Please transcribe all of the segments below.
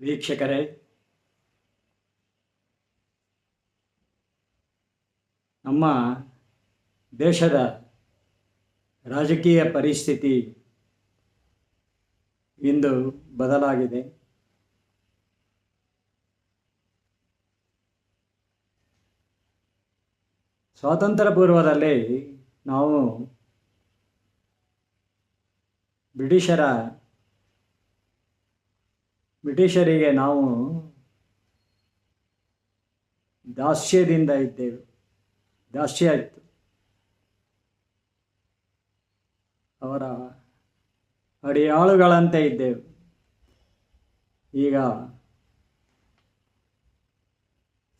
ವೀಕ್ಷಕರೇ ನಮ್ಮ ದೇಶದ ರಾಜಕೀಯ ಪರಿಸ್ಥಿತಿ ಇಂದು ಬದಲಾಗಿದೆ. ಸ್ವಾತಂತ್ರ್ಯ ಪೂರ್ವದಲ್ಲಿ ನಾವು ಬ್ರಿಟಿಷರ ಬ್ರಿಟಿಷರಿಗೆ ನಾವು ದಾಸ್ಯದಿಂದ ಇದ್ದೇವೆ. ದಾಸ್ಯ ಇತ್ತು ಅವರ ಅಡಿಯಾಳುಗಳಂತೆ ಇದ್ದೇವೆ. ಈಗ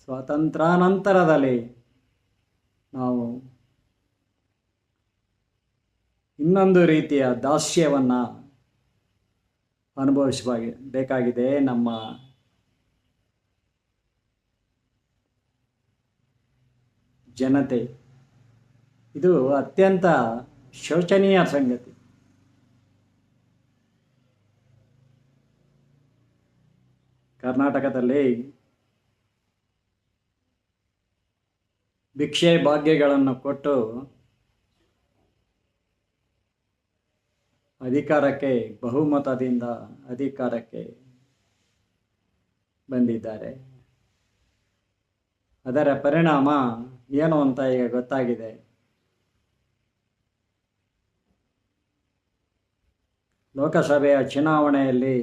ಸ್ವಾತಂತ್ರ್ಯಾನಂತರದಲ್ಲಿ ನಾವು ಇನ್ನೊಂದು ರೀತಿಯ ದಾಸ್ಯವನ್ನು ಅನುಭವಿಸುವ ಬೇಕಾಗಿದೆ ನಮ್ಮ ಜನತೆ. ಇದು ಅತ್ಯಂತ ಶೋಚನೀಯ ಸಂಗತಿ. ಕರ್ನಾಟಕದಲ್ಲಿ ಭಿಕ್ಷೆ ಭಾಗ್ಯಗಳನ್ನು ಕೊಟ್ಟು ಅಧಿಕಾರಕ್ಕೆ, ಬಹುಮತದಿಂದ ಅಧಿಕಾರಕ್ಕೆ ಬಂದಿದ್ದಾರೆ. ಅದರ ಪರಿಣಾಮ ಏನು ಅಂತ ಈಗ ಗೊತ್ತಾಗಿದೆ. ಲೋಕಸಭೆಯ ಚುನಾವಣೆಯಲ್ಲಿ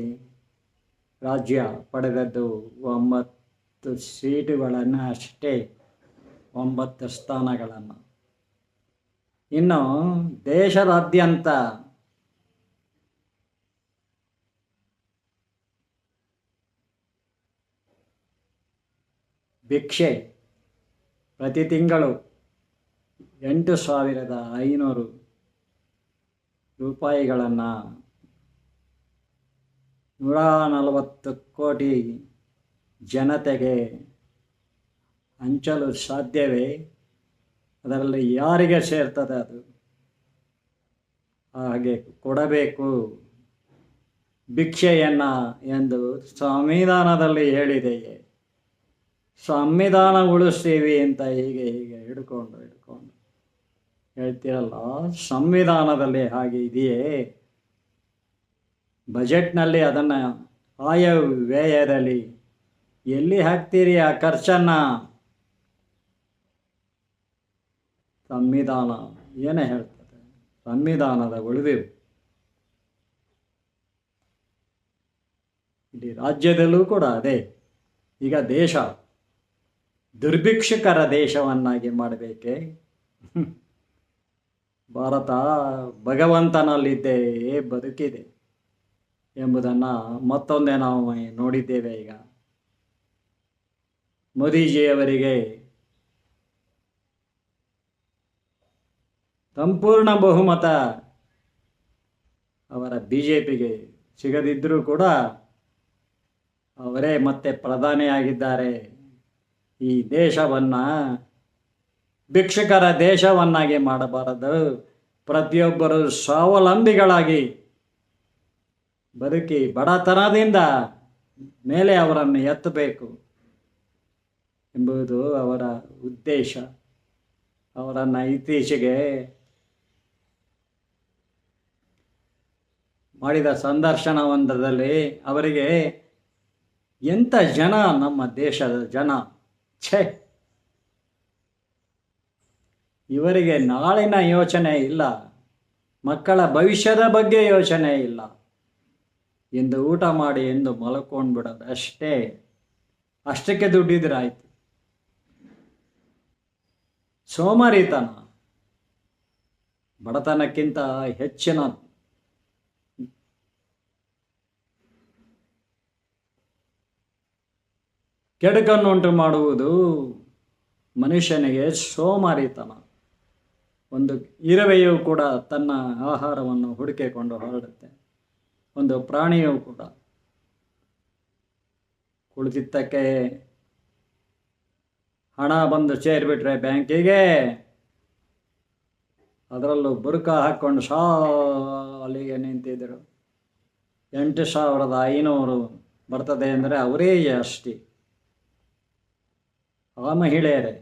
ರಾಜ್ಯ ಪಡೆದದ್ದು ಒಂಬತ್ತು ಸೀಟುಗಳನ್ನು ಅಷ್ಟೇ, ಒಂಬತ್ತು ಸ್ಥಾನಗಳನ್ನು. ಇನ್ನು ದೇಶದಾದ್ಯಂತ ಭಿಕ್ಷೆ ಪ್ರತಿ ತಿಂಗಳು ಎಂಟು ಸಾವಿರದ ಐನೂರು ರೂಪಾಯಿಗಳನ್ನು ನೂರ ನಲವತ್ತು ಕೋಟಿ ಜನತೆಗೆ ಹಂಚಲು ಸಾಧ್ಯವೇ? ಅದರಲ್ಲಿ ಯಾರಿಗೆ ಸೇರ್ತದೆ ಅದು? ಹಾಗೆ ಕೊಡಬೇಕು ಭಿಕ್ಷೆಯನ್ನು ಎಂದು ಸಂವಿಧಾನದಲ್ಲಿ ಹೇಳಿದೆಯೇ? ಸಂವಿಧಾನ ಉಳಿಸ್ತೀವಿ ಅಂತ ಹೀಗೆ ಹೀಗೆ ಹಿಡ್ಕೊಂಡು ಹಿಡ್ಕೊಂಡು ಹೇಳ್ತೀರಲ್ಲ, ಸಂವಿಧಾನದಲ್ಲಿ ಹಾಗೆ ಇದೆಯೇ? ಬಜೆಟ್ನಲ್ಲಿ ಅದನ್ನು ಆಯ ವ್ಯಯದಲ್ಲಿ ಎಲ್ಲಿ ಹಾಕ್ತೀರಿ ಆ ಖರ್ಚನ್ನು? ಸಂವಿಧಾನ ಏನೇ ಹೇಳ್ತದೆ, ಸಂವಿಧಾನದ ಉಳಿದೆವು. ಇಲ್ಲಿ ರಾಜ್ಯದಲ್ಲೂ ಕೂಡ ಅದೇ. ಈಗ ದೇಶ ದುರ್ಭಿಕ್ಷಕರ ದೇಶವನ್ನಾಗಿ ಮಾಡಬೇಕೆ? ಭಾರತ ಭಗವಂತನಲ್ಲಿದ್ದೇ ಬದುಕಿದೆ ಎಂಬುದನ್ನು ಮತ್ತೊಂದೇ ನಾವು ನೋಡಿದ್ದೇವೆ ಈಗ. ಮೋದಿಜಿಯವರಿಗೆ ಸಂಪೂರ್ಣ ಬಹುಮತ ಅವರ ಬಿ ಜೆ ಪಿಗೆ ಸಿಗದಿದ್ದರೂ ಕೂಡ ಅವರೇ ಮತ್ತೆ ಪ್ರಧಾನಿಯಾಗಿದ್ದಾರೆ. ಈ ದೇಶವನ್ನು ಭಿಕ್ಷುಕರ ದೇಶವನ್ನಾಗಿ ಮಾಡಬಾರದು. ಪ್ರತಿಯೊಬ್ಬರು ಸ್ವಾವಲಂಬಿಗಳಾಗಿ ಬದುಕಿ ಬಡತನದಿಂದ ಮೇಲೆ ಅವರನ್ನು ಎತ್ತಬೇಕು ಎಂಬುದು ಅವರ ಉದ್ದೇಶ. ಅವರನ್ನು ಇತ್ತೀಚೆಗೆ ಮಾಡಿದ ಸಂದರ್ಶನವೊಂದರಲ್ಲಿ ಅವರಿಗೆ ಎಂಥ ಜನ ನಮ್ಮ ದೇಶದ ಜನ? ಛೇ. ಇವರಿಗೆ ನಾಳಿನ ಯೋಚನೆ ಇಲ್ಲ. ಮಕ್ಕಳ ಭವಿಷ್ಯದ ಬಗ್ಗೆ ಯೋಚನೆ ಇಲ್ಲ. ಎಂದು ಊಟ ಮಾಡಿ ಎಂದು ಮಲ್ಕೊಂಡು ಬಿಡೋದು ಅಷ್ಟೇ. ಅಷ್ಟಕ್ಕೆ ದುಡ್ಡಿದ್ರೆ ಆಯ್ತು ಸೋಮಾರಿತನ ಬಡತನಕ್ಕಿಂತ ಹೆಚ್ಚಿನ ಕೆಡುಕನ್ನುಂಟು ಮಾಡುವುದು ಮನುಷ್ಯನಿಗೆ ಸೋಮಾರಿತನ. ಒಂದು ಇರುವೆಯು ಕೂಡ ತನ್ನ ಆಹಾರವನ್ನು ಹುಡುಕಿಕೊಂಡು ಹೊರಡುತ್ತೆ. ಒಂದು ಪ್ರಾಣಿಯು ಕೂಡ ಕುಳಿತಿದ್ದಕ್ಕೆ ಹಣ ಬಂದು ಸೇರಿಬಿಟ್ರೆ ಬ್ಯಾಂಕಿಗೆ ಅದರಲ್ಲೂ ಬುರುಕ ಹಾಕ್ಕೊಂಡು ಶಾಲಿಗೆ ನಿಂತಿದ್ದರು. ಎಂಟು ಸಾವಿರದ ಐನೂರು ಬರ್ತದೆ ಅಂದರೆ ಅವರೇ ಅಷ್ಟೇ ಆ ಮಹಿಳೆಯರೇ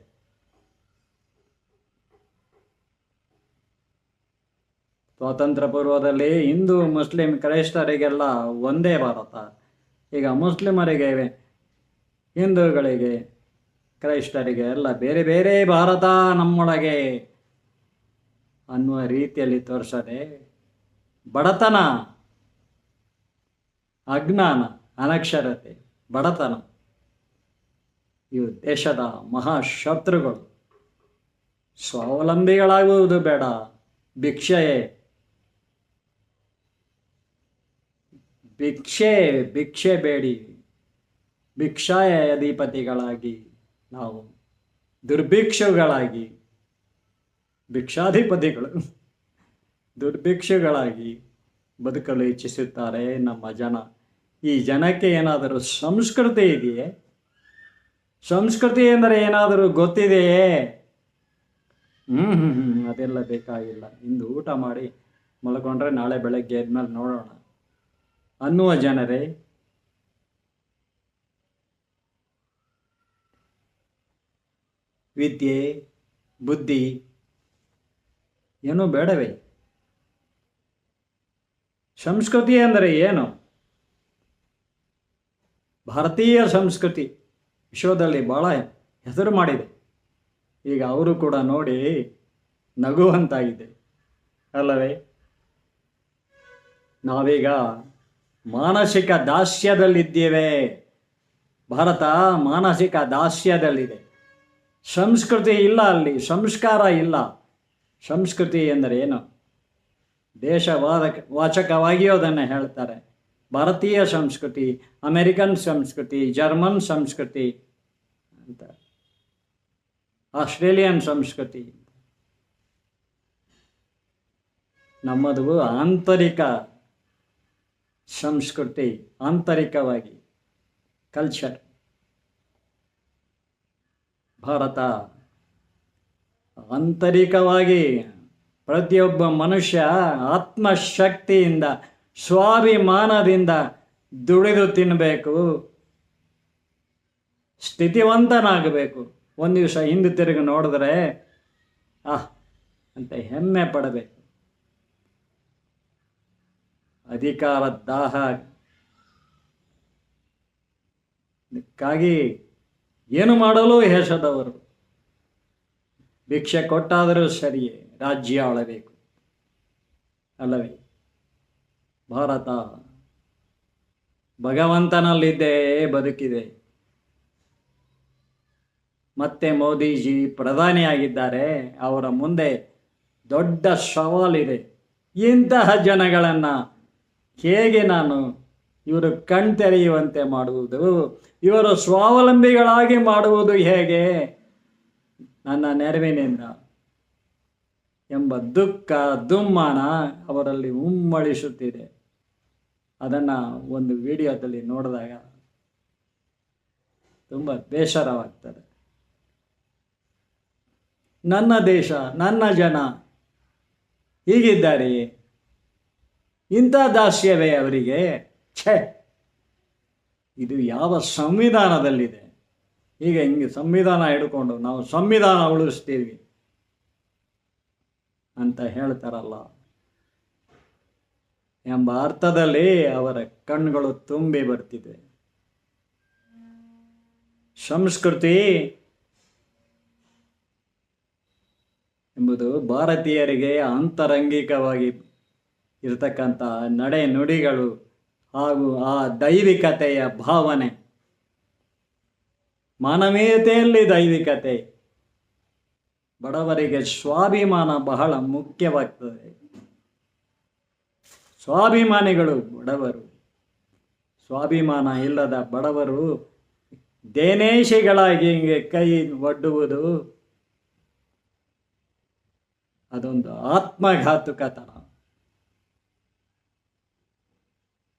ಸ್ವಾತಂತ್ರ್ಯ ಪೂರ್ವದಲ್ಲಿ ಹಿಂದೂ ಮುಸ್ಲಿಂ ಕ್ರೈಸ್ತರಿಗೆಲ್ಲ ಒಂದೇ ಭಾರತ. ಈಗ ಮುಸ್ಲಿಮರಿಗೆ ಹಿಂದೂಗಳಿಗೆ ಕ್ರೈಸ್ತರಿಗೆ ಎಲ್ಲ ಬೇರೆ ಬೇರೆ ಭಾರತ ನಮ್ಮೊಳಗೆ ಅನ್ನುವ ರೀತಿಯಲ್ಲಿ ತೋರಿಸದೆ ಬಡತನ, ಅಜ್ಞಾನ, ಅನಕ್ಷರತೆ, ಬಡತನ. ಇವು ದೇಶದ ಮಹಾಶತ್ರುಗಳು. ಸ್ವಾವಲಂಬಿಗಳಾಗುವುದು ಬೇಡ. ಭಿಕ್ಷೆಯೇ ಭಿಕ್ಷೆ ಭಿಕ್ಷೆ ಬೇಡಿ. ಭಿಕ್ಷಾಯ ಅಧಿಪತಿಗಳಾಗಿ ನಾವು ದುರ್ಭಿಕ್ಷುಗಳಾಗಿ, ಭಿಕ್ಷಾಧಿಪತಿಗಳು ದುರ್ಭಿಕ್ಷುಗಳಾಗಿ ಬದುಕಲು ಇಚ್ಛಿಸುತ್ತಾರೆ ನಮ್ಮ ಜನ. ಈ ಜನಕ್ಕೆ ಏನಾದರೂ ಸಂಸ್ಕೃತಿ ಇದೆಯೇ? ಸಂಸ್ಕೃತಿ ಎಂದರೆ ಏನಾದರೂ ಗೊತ್ತಿದೆಯೇ? ಹ್ಞೂ ಹ್ಞೂ ಹ್ಞೂ ಅದೆಲ್ಲ ಬೇಕಾಗಿಲ್ಲ. ಇಂದು ಊಟ ಮಾಡಿ ಮಲ್ಕೊಂಡ್ರೆ ನಾಳೆ ಬೆಳಗ್ಗೆ ಎದ್ಮೇಲೆ ನೋಡೋಣ. ಅನ್ನುವ ಜನರೇ, ವಿದ್ಯೆ, ಬುದ್ಧಿ, ಏನೂ ಬೇಡವೇ? ಸಂಸ್ಕೃತಿ ಅಂದರೆ ಏನು? ಭಾರತೀಯ ಸಂಸ್ಕೃತಿ. ವಿಶ್ವದಲ್ಲಿ ಭಾಳ ಹೆಸರು ಮಾಡಿದೆ. ಈಗ ಅವರು ಕೂಡ ನೋಡಿ ನಗುವಂತಾಗಿದೆ. ಅಲ್ಲವೇ? ನಾವೀಗ ಮಾನಸಿಕ ದಾಸ್ಯದಲ್ಲಿದ್ದೇವೆ. ಭಾರತ ಮಾನಸಿಕ ದಾಸ್ಯದಲ್ಲಿದೆ. ಸಂಸ್ಕೃತಿ ಇಲ್ಲ ಅಲ್ಲಿ, ಸಂಸ್ಕಾರ ಇಲ್ಲ. ಸಂಸ್ಕೃತಿ ಎಂದರೆ ಏನು? ದೇಶವಾದ ಹೇಳ್ತಾರೆ. ಭಾರತೀಯ ಸಂಸ್ಕೃತಿ, ಅಮೆರಿಕನ್ ಸಂಸ್ಕೃತಿ, ಜರ್ಮನ್ ಸಂಸ್ಕೃತಿ ಅಂತ. ಆಸ್ಟ್ರೇಲಿಯನ್ ಸಂಸ್ಕೃತಿ. ನಮ್ಮದು ಆಂತರಿಕ ಸಂಸ್ಕೃತಿ, ಆಂತರಿಕವಾಗಿ ಕಲ್ಚರ್ ಭಾರತ ಆಂತರಿಕವಾಗಿ ಪ್ರತಿಯೊಬ್ಬ ಮನುಷ್ಯ ಆತ್ಮಶಕ್ತಿಯಿಂದ ಸ್ವಾಭಿಮಾನದಿಂದ ದುಡಿದು ತಿನ್ನಬೇಕು ಸ್ಥಿತಿವಂತನಾಗಬೇಕು. ಒಂದು ದಿವಸ ಹಿಂದೆ ತಿರುಗಿ ನೋಡಿದ್ರೆ, ಆಹ್, ಅಂತ ಹೆಮ್ಮೆ ಪಡಬೇಕು. ಅಧಿಕಾರ ದಾಹ. ಇದಕ್ಕಾಗಿ ಏನು ಮಾಡಲು ಹೆಸದವರು ಭಿಕ್ಷೆ ಕೊಟ್ಟಾದರೂ ಸರಿಯೇ, ರಾಜ್ಯ ಆಳಬೇಕು. ಅಲ್ಲವೇ? ಭಾರತ. ಭಗವಂತನಲ್ಲಿದ್ದೇ ಬದುಕಿದೆ. ಮತ್ತೆ ಮೋದಿಜಿ ಪ್ರಧಾನಿಯಾಗಿದ್ದಾರೆ. ಅವರ ಮುಂದೆ ದೊಡ್ಡ ಸವಾಲಿದೆ ಇಂತಹ ಜನಗಳನ್ನು ಹೇಗೆ ನಾನು ಇವರು ಕಣ್ತೆರೆಯುವಂತೆ ಮಾಡುವುದು? ಇವರು ಸ್ವಾವಲಂಬಿಗಳಾಗಿ ಮಾಡುವುದು ಹೇಗೆ? ನನ್ನ ನೆರವಿನಿಂದ ಎಂಬ ದುಃಖ, ದುಮ್ಮಾನ ಅವರಲ್ಲಿ ಉಮ್ಮಳಿಸುತ್ತಿದೆ. ಅದನ್ನು ಒಂದು ವಿಡಿಯೋದಲ್ಲಿ ನೋಡಿದಾಗ ತುಂಬ ಬೇಸರವಾಗ್ತದೆ ನನ್ನ ದೇಶ, ನನ್ನ ಜನ ಹೀಗಿದ್ದಾರೆ ಇಂಥ ದಾಸ್ಯವೇ ಅವರಿಗೆ? ಛೆ! ಇದು ಯಾವ ಸಂವಿಧಾನದಲ್ಲಿದೆ? ಈಗ ಹಿಂಗೆ ಸಂವಿಧಾನ ಹಿಡ್ಕೊಂಡು ನಾವು ಸಂವಿಧಾನ ಉಳಿಸ್ತೀವಿ ಅಂತ ಹೇಳ್ತಾರಲ್ಲ. ಎಂಬ ಅರ್ಥದಲ್ಲಿ ಅವರ ಕಣ್ಣುಗಳು ತುಂಬಿ ಬರ್ತಿದೆ. ಸಂಸ್ಕೃತಿ ಎಂಬುದು ಭಾರತೀಯರಿಗೆ ಅಂತರಂಗಿಕವಾಗಿ ಇರತಕ್ಕಂಥ ನಡೆ ನುಡಿಗಳು ಹಾಗೂ ಆ ದೈವಿಕತೆಯ ಭಾವನೆ. ಮಾನವೀಯತೆಯಲ್ಲಿ ದೈವಿಕತೆ. ಬಡವರಿಗೆ ಸ್ವಾಭಿಮಾನ ಬಹಳ ಮುಖ್ಯವಾಗ್ತದೆ. ಸ್ವಾಭಿಮಾನಿಗಳು ಬಡವರು. ಸ್ವಾಭಿಮಾನ ಇಲ್ಲದ ಬಡವರು ದೇನೇಶಿಗಳಾಗಿ ಹಿಂಗೆ ಕೈ ಒಡ್ಡುವುದು ಅದೊಂದು ಆತ್ಮಘಾತುಕತನ.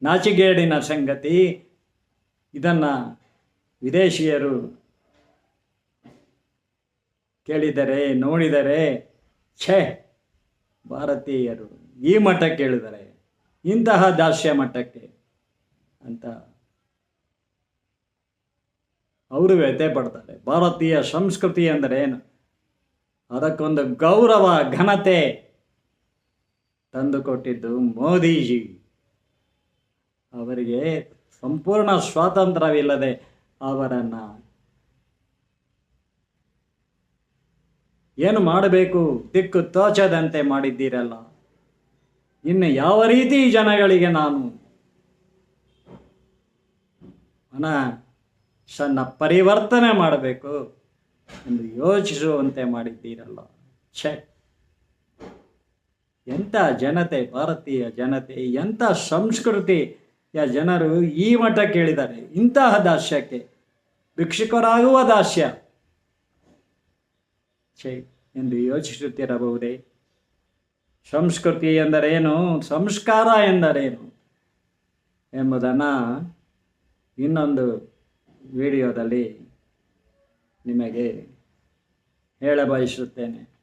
ನಾಚಿಗೇಡಿನ ಸಂಗತಿ, ಇದನ್ನು ವಿದೇಶಿಯರು ಕೇಳಿದರೆ, ನೋಡಿದರೆ, ಛೇ, ಭಾರತೀಯರು, ಈ ಮಠ ಕೇಳಿದರೆ. ಇಂತಹ ದಾಸ್ಯ ಮಟ್ಟಕ್ಕೆ ಅಂತ ಅವರು ವ್ಯಥೆ ಪಡ್ತಾರೆ. ಭಾರತೀಯ ಸಂಸ್ಕೃತಿ ಅಂದರೆ ಏನು? ಅದಕ್ಕೊಂದು ಗೌರವ, ಘನತೆ ತಂದುಕೊಟ್ಟಿದ್ದು ಮೋದಿಜಿ. ಅವರಿಗೆ ಸಂಪೂರ್ಣ ಸ್ವಾತಂತ್ರ್ಯವಿಲ್ಲದೆ ಅವರನ್ನು ಏನು ಮಾಡಬೇಕು? ದಿಕ್ಕು ತೋಚದಂತೆ ಮಾಡಿದ್ದೀರಲ್ಲ. ಇನ್ನು ಯಾವ ರೀತಿ ಜನಗಳಿಗೆ ನಾನು ಮನ ಸಣ್ಣ ಪರಿವರ್ತನೆ ಮಾಡಬೇಕು ಎಂದು ಯೋಚಿಸುವಂತೆ ಮಾಡಿದ್ದೀರಲ್ಲ? ಛೆ! ಎಂಥ ಜನತೆ, ಭಾರತೀಯ ಜನತೆ, ಎಂಥ ಸಂಸ್ಕೃತಿಯ ಜನರು ಈ ಮಠ ಕೇಳಿದ್ದಾರೆ? ಇಂತಹ ದಾಸ್ಯಕ್ಕೆ ಭಿಕ್ಷುಕರಾಗುವ ದಾಸ್ಯ? ಛೆ! ಎಂದು ಯೋಚಿಸುತ್ತಿರಬಹುದೇ? ಸಂಸ್ಕೃತಿ ಎಂದರೇನು? ಸಂಸ್ಕಾರ ಎಂದರೇನು? ಎಂಬುದನ್ನು ಇನ್ನೊಂದು ವಿಡಿಯೋದಲ್ಲಿ ನಿಮಗೆ ಹೇಳ ಬಯಸುತ್ತೇನೆ